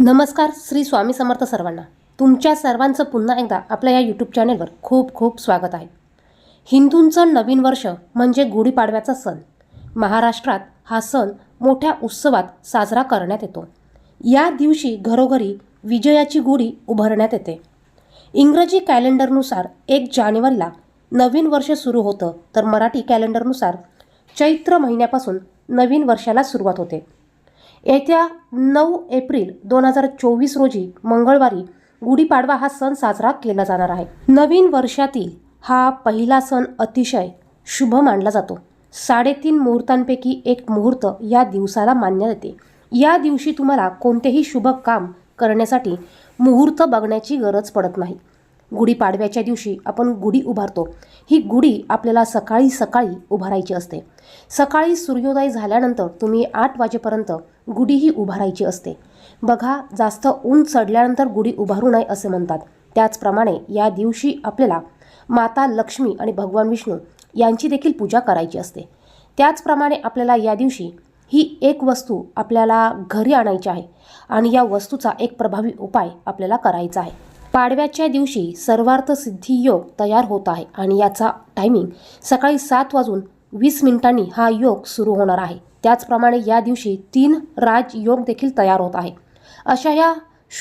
नमस्कार श्री स्वामी समर्थ सर्वांना. तुमच्या सर्वांचं पुन्हा एकदा आपल्या या यूट्यूब चॅनेलवर खूप खूप स्वागत आहे. हिंदूंचं नवीन वर्ष म्हणजे गुढीपाडव्याचा सण. महाराष्ट्रात हा सण मोठ्या उत्सवात साजरा करण्यात येतो. या दिवशी घरोघरी विजयाची गुढी उभारण्यात येते. इंग्रजी कॅलेंडरनुसार एक जानेवारीला नवीन वर्ष सुरू होतं तर मराठी कॅलेंडरनुसार चैत्र महिन्यापासून नवीन वर्षाला सुरुवात होते. येत्या नऊ एप्रिल दोन हजार चोवीस रोजी मंगळवारी गुढीपाडवा हा सण साजरा केला जाणार आहे. नवीन वर्षातील हा पहिला सण अतिशय शुभ मानला जातो. साडेतीन मुहूर्तांपैकी एक मुहूर्त या दिवसाला मानण्यात येते. या दिवशी तुम्हाला कोणतेही शुभ काम करण्यासाठी मुहूर्त बघण्याची गरज पडत नाही. गुढीपाडव्याच्या दिवशी आपण गुढी उभारतो. ही गुढी आपल्याला सकाळी सकाळी उभारायची असते. सकाळी सूर्योदय झाल्यानंतर तुम्ही आठ वाजेपर्यंत गुढी ही उभारायची असते. बघा जास्त ऊन चढल्यानंतर गुढी उभारू नये असे म्हणतात. त्याचप्रमाणे या दिवशी आपल्याला माता लक्ष्मी आणि भगवान विष्णू यांची देखील पूजा करायची असते. त्याचप्रमाणे आपल्याला या दिवशी ही एक वस्तू आपल्याला घरी आणायची आहे आणि या वस्तूचा एक प्रभावी उपाय आपल्याला करायचा आहे. पाडव्याच्या दिवशी सर्वार्थ सिद्धी योग तयार होत आहे आणि याचा टायमिंग सकाळी सात वाजून वीस मिनिटांनी हा योग सुरू होणार आहे. त्याचप्रमाणे या दिवशी तीन राज योग देखील तयार होत आहे. अशा या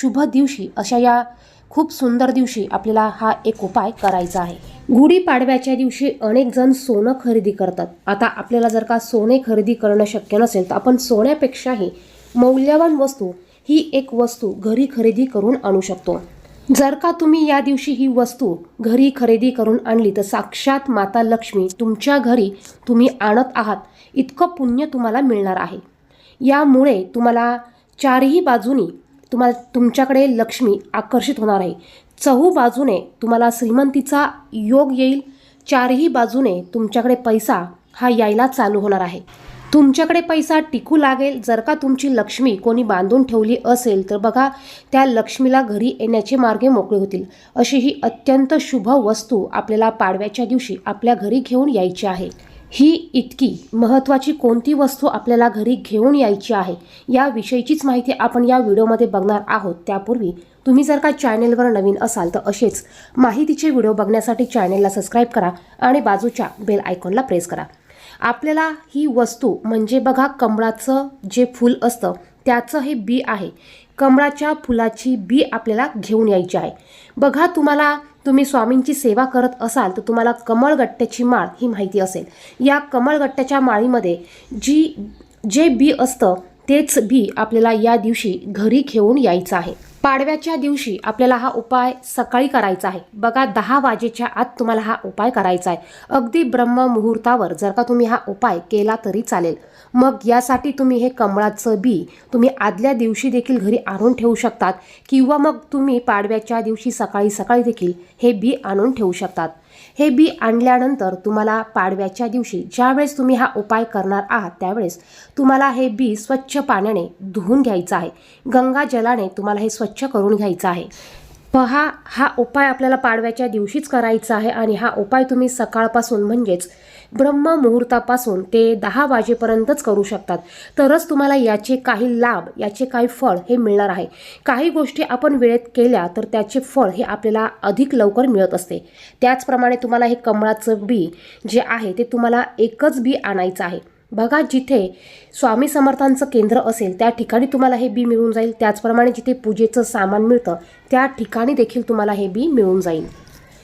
शुभ दिवशी अशा या खूप सुंदर दिवशी आपल्याला हा एक उपाय करायचा आहे. गुढीपाडव्याच्या दिवशी अनेक जण सोनं खरेदी करतात. आता आपल्याला जर का सोने खरेदी करणं शक्य नसेल तर आपण सोन्यापेक्षाही मौल्यवान वस्तू ही एक वस्तू घरी खरेदी करून आणू शकतो. जर का तुम्ही या दिवशी ही वस्तू घरी खरेदी करून आणली तर साक्षात माता लक्ष्मी तुमच्या घरी तुम्ही आणत आहात इतकं पुण्य तुम्हाला मिळणार आहे. यामुळे तुम्हाला चारही बाजूनी तुम्हाला तुमच्याकडे लक्ष्मी आकर्षित होणार आहे. चहू बाजूने तुम्हाला श्रीमंतीचा योग येईल चारही बाजूने तुमच्याकडे पैसा हा यायला चालू होणार आहे. तुमच्याकडे पैसा टिकू लागेल. जर का तुमची लक्ष्मी कोणी बांधून ठेवली असेल तर बघा त्या लक्ष्मीला घरी येण्याचे मार्गे मोकळे होतील. अशी ही अत्यंत शुभ वस्तू आपल्याला पाडव्याच्या दिवशी आपल्या घरी घेऊन यायची आहे. ही इतकी महत्त्वाची कोणती वस्तू आपल्याला घरी घेऊन यायची आहे याविषयीचीच माहिती आपण या व्हिडिओमध्ये बघणार आहोत. त्यापूर्वी तुम्ही जर का चॅनेलवर नवीन असाल तर असेच माहितीचे व्हिडिओ बघण्यासाठी चॅनेलला सबस्क्राईब करा आणि बाजूच्या बेल आयकॉनला प्रेस करा. आपल्याला ही वस्तू म्हणजे बघा कमळाचं जे फूल असतं त्याचं हे बी आहे. कमळाच्या फुलाची बी आपल्याला घेऊन यायची आहे. बघा तुम्हाला तुम्ही स्वामींची सेवा करत असाल तर तुम्हाला कमळगट्ट्याची माळ ही माहिती असेल. या कमळगट्ट्याच्या माळीमध्ये जी जे बी असतं तेच बी आपल्याला या दिवशी घरी घेऊन यायचं आहे. पाडव्याच्या दिवशी आपल्याला हा उपाय सकाळी करायचा आहे. बघा दहा वाजेच्या आत तुम्हाला हा उपाय करायचा आहे. अगदी ब्रह्म मुहूर्तावर जर का तुम्ही हा उपाय केला तरी चालेल. मग यासाठी तुम्ही हे कमळाचं बी तुम्ही आदल्या दिवशी देखील घरी आणून ठेवू शकतात किंवा मग तुम्ही पाडव्याच्या दिवशी सकाळी सकाळी देखील हे बी आणून ठेवू शकतात. हे बी आणल्यानंतर तुम्हाला पाडव्याच्या दिवशी ज्यावेळेस तुम्ही हा उपाय करणार आहात त्यावेळेस तुम्हाला हे बी स्वच्छ पाण्याने धुवून घ्यायचं आहे. गंगा जलाने तुम्हाला हे स्वच्छ करून घ्यायचं आहे. पहा हा उपाय आपल्याला पाडव्याच्या दिवशीच करायचा आहे आणि हा उपाय तुम्ही सकाळपासून म्हणजेच ब्रह्म मुहूर्तापासून ते दहा वाजेपर्यंतच करू शकतात. तरच तुम्हाला याचे काही लाभ याचे काही फळ हे मिळणार आहे. काही गोष्टी आपण वेळेत केल्या तर त्याचे फळ हे आपल्याला अधिक लवकर मिळत असते. त्याचप्रमाणे तुम्हाला हे कमळाचं बी जे आहे ते तुम्हाला एकच बी आणायचं आहे. बघा जिथे स्वामी समर्थांचं केंद्र असेल त्या ठिकाणी तुम्हाला हे बी मिळून जाईल. त्याचप्रमाणे जिथे पूजेचं सामान मिळतं त्या ठिकाणी देखील तुम्हाला हे बी मिळून जाईल.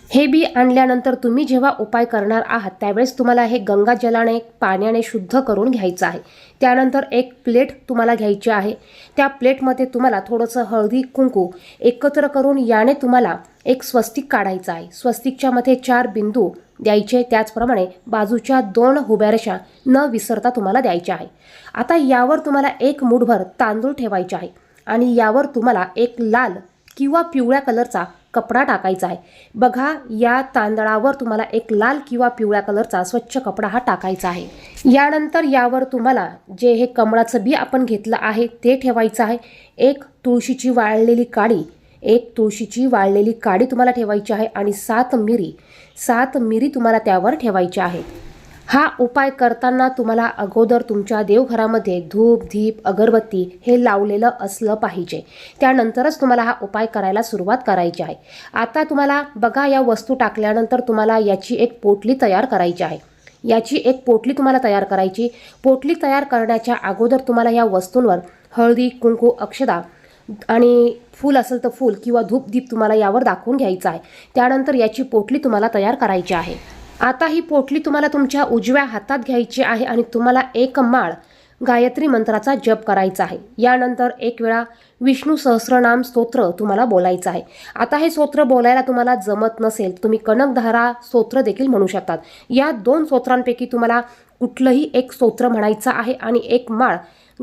हे बी आणल्यानंतर तुम्ही जेव्हा उपाय करणार आहात त्यावेळेस तुम्हाला हे गंगा जलाने पाण्याने शुद्ध करून घ्यायचं आहे. त्यानंतर एक प्लेट तुम्हाला घ्यायची आहे. त्या प्लेटमध्ये तुम्हाला थोडंसं हळदी कुंकू एकत्र करून याने तुम्हाला एक स्वस्तिक काढायचं आहे. स्वस्तिकच्या मध्ये चार बिंदू द्यायचे त्याचप्रमाणे बाजूच्या दोन हुब्या रेषा न विसरता तुम्हाला द्यायच्या आहे. आता यावर तुम्हाला एक मुठभर तांदूळ ठेवायचे आहे आणि यावर तुम्हाला एक लाल किंवा पिवळ्या कलरचा कपडा टाकायचा आहे. बघा या तांदळावर तुम्हाला एक लाल किंवा पिवळ्या कलरचा स्वच्छ कपडा हा टाकायचा आहे. यानंतर यावर तुम्हाला जे हे कमळाचं बी आपण घेतलं आहे ते ठेवायचं आहे. एक तुळशीची वाळलेली काडी एक तुळशीची वाळलेली काडी तुम्हाला ठेवायची आहे आणि सात मिरी. सात मिरी तुम्हाला त्यावर ठेवायची आहेत. हा उपाय करताना तुम्हाला अगोदर तुमच्या देवघरामध्ये धूप धीप अगरबत्ती हे लावलेलं असलं पाहिजे. त्यानंतरच तुम्हाला हा उपाय करायला सुरुवात करायची आहे. आता तुम्हाला बघा या वस्तू टाकल्यानंतर तुम्हाला याची एक पोटली तयार करायची आहे. याची एक पोटली तुम्हाला तयार करायची. पोटली तयार करण्याच्या अगोदर तुम्हाला या वस्तूंवर हळदी कुंकू अक्षदा आणि फूल असेल तर फूल किंवा धूप दीप तुम्हाला यावर दाखवून घ्यायचं आहे. त्यानंतर याची पोटली तुम्हाला तयार करायची आहे. आता ही पोटली तुम्हाला तुमच्या उजव्या हातात घ्यायची आहे आणि तुम्हाला एक माळ गायत्री मंत्राचा जप करायचा आहे. यानंतर एक वेळा विष्णू सहस्रनाम स्तोत्र तुम्हाला बोलायचं आहे. आता हे स्तोत्र बोलायला तुम्हाला जमत नसेल तुम्ही कनकधारा स्तोत्र देखील म्हणू शकतात. या दोन स्तोत्रांपैकी तुम्हाला कुठलंही एक स्तोत्र म्हणायचं आहे आणि एक माळ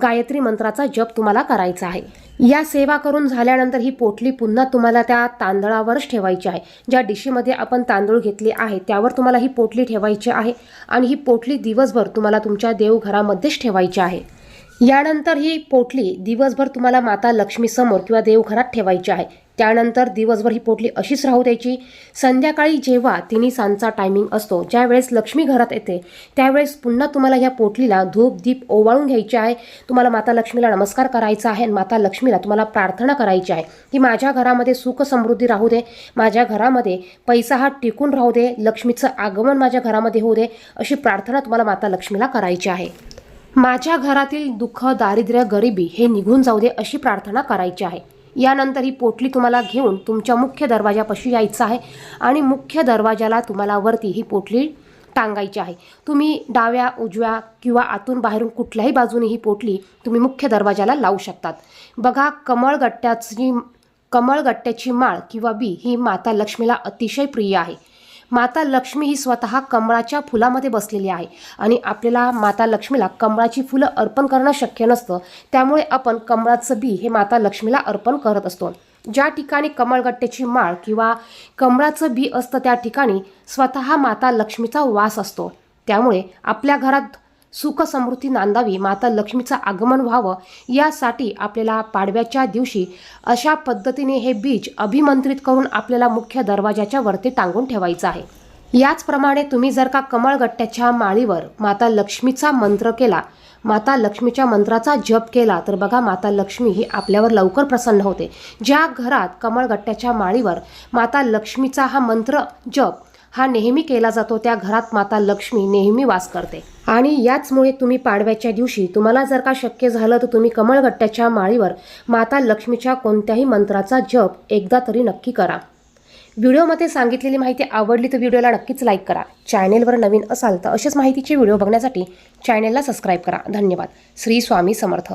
गायत्री मंत्राचा जप तुम्हाला करायचा आहे. या सेवा करून झाल्यानंतर ही पोटली पुन्हा तुम्हाला त्या तांदळावरच ठेवायची आहे. ज्या डिशीमध्ये आपण तांदूळ घेतले आहे त्यावर तुम्हाला ही पोटली ठेवायची आहे आणि ही पोटली दिवसभर तुम्हाला तुमच्या देवघरामध्येच ठेवायची आहे. यानंतर ही पोटली दिवसभर तुम्हाला माता लक्ष्मीसमोर किंवा देवघरात ठेवायची आहे. त्यानंतर दिवसभर ही पोटली अशीच राहू द्यायची. संध्याकाळी जेव्हा तिन्ही सांचा टायमिंग असतो ज्यावेळेस लक्ष्मी घरात येते त्यावेळेस पुन्हा तुम्हाला या पोटलीला धूप दीप ओवाळून घ्यायचे आहे. तुम्हाला माता लक्ष्मीला नमस्कार करायचा आहे आणि माता लक्ष्मीला तुम्हाला प्रार्थना करायची आहे की माझ्या घरामध्ये सुख समृद्धी राहू दे. माझ्या घरामध्ये पैसा हा टिकून राहू दे. लक्ष्मीचं आगमन माझ्या घरामध्ये होऊ दे अशी प्रार्थना तुम्हाला माता लक्ष्मीला करायची आहे. माझ्या घरातील दुःख दारिद्र्य गरिबी हे निघून जाऊ दे अशी प्रार्थना करायची आहे. यानंतर ही पोटली तुम्हाला घेऊन तुमच्या मुख्य दरवाजापाशी यायचं आहे आणि मुख्य दरवाजाला तुम्हाला वरती ही पोटली टांगायची आहे. तुम्ही डाव्या उजव्या किंवा आतून बाहेरून कुठल्याही बाजूने ही पोटली तुम्ही मुख्य दरवाजाला लावू शकतात. बघा कमळगट्ट्याची कमळगट्ट्याची माळ किंवा बी ही माता लक्ष्मीला अतिशय प्रिय आहे. माता लक्ष्मी ही स्वतः कमळाच्या फुलामध्ये बसलेली आहे. आणि आपल्याला माता लक्ष्मीला कमळाची फुलं अर्पण करणं शक्य नसतं. त्यामुळे आपण कमळाचं बी हे माता लक्ष्मीला अर्पण करत असतो. ज्या ठिकाणी कमळगट्ट्याची माळ किंवा कमळाचं बी असतं त्या ठिकाणी स्वतः माता लक्ष्मीचा वास असतो. त्यामुळे आपल्या घरात सुख समृद्धी नांदावी माता लक्ष्मीचं आगमन व्हावं यासाठी आपल्याला पाडव्याच्या दिवशी अशा पद्धतीने हे बीज अभिमंत्रित करून आपल्याला मुख्य दरवाजाच्या वरती टांगून ठेवायचं आहे. याचप्रमाणे तुम्ही जर का कमळगट्ट्याच्या माळीवर माता लक्ष्मीचा मंत्र केला माता लक्ष्मीच्या मंत्राचा जप केला तर बघा माता लक्ष्मी ही आपल्यावर लवकर प्रसन्न होते. ज्या घरात कमळगट्ट्याच्या माळीवर माता लक्ष्मीचा हा मंत्र जप हा नेहमी केला जातो त्या घरात माता लक्ष्मी नेहमी वास करते. आणि याचमुळे तुम्ही पाडव्याच्या दिवशी तुम्हाला जर का शक्य झालं तर तुम्ही कमळगट्ट्याच्या माळीवर माता लक्ष्मीच्या कोणत्याही मंत्राचा जप एकदा तरी नक्की करा. व्हिडिओमध्ये सांगितलेली माहिती आवडली तर व्हिडिओला नक्कीच लाईक करा. चॅनेलवर नवीन असाल तर अशाच माहितीचे व्हिडिओ बघण्यासाठी चॅनेलला सबस्क्राईब करा. धन्यवाद. श्री स्वामी समर्थ.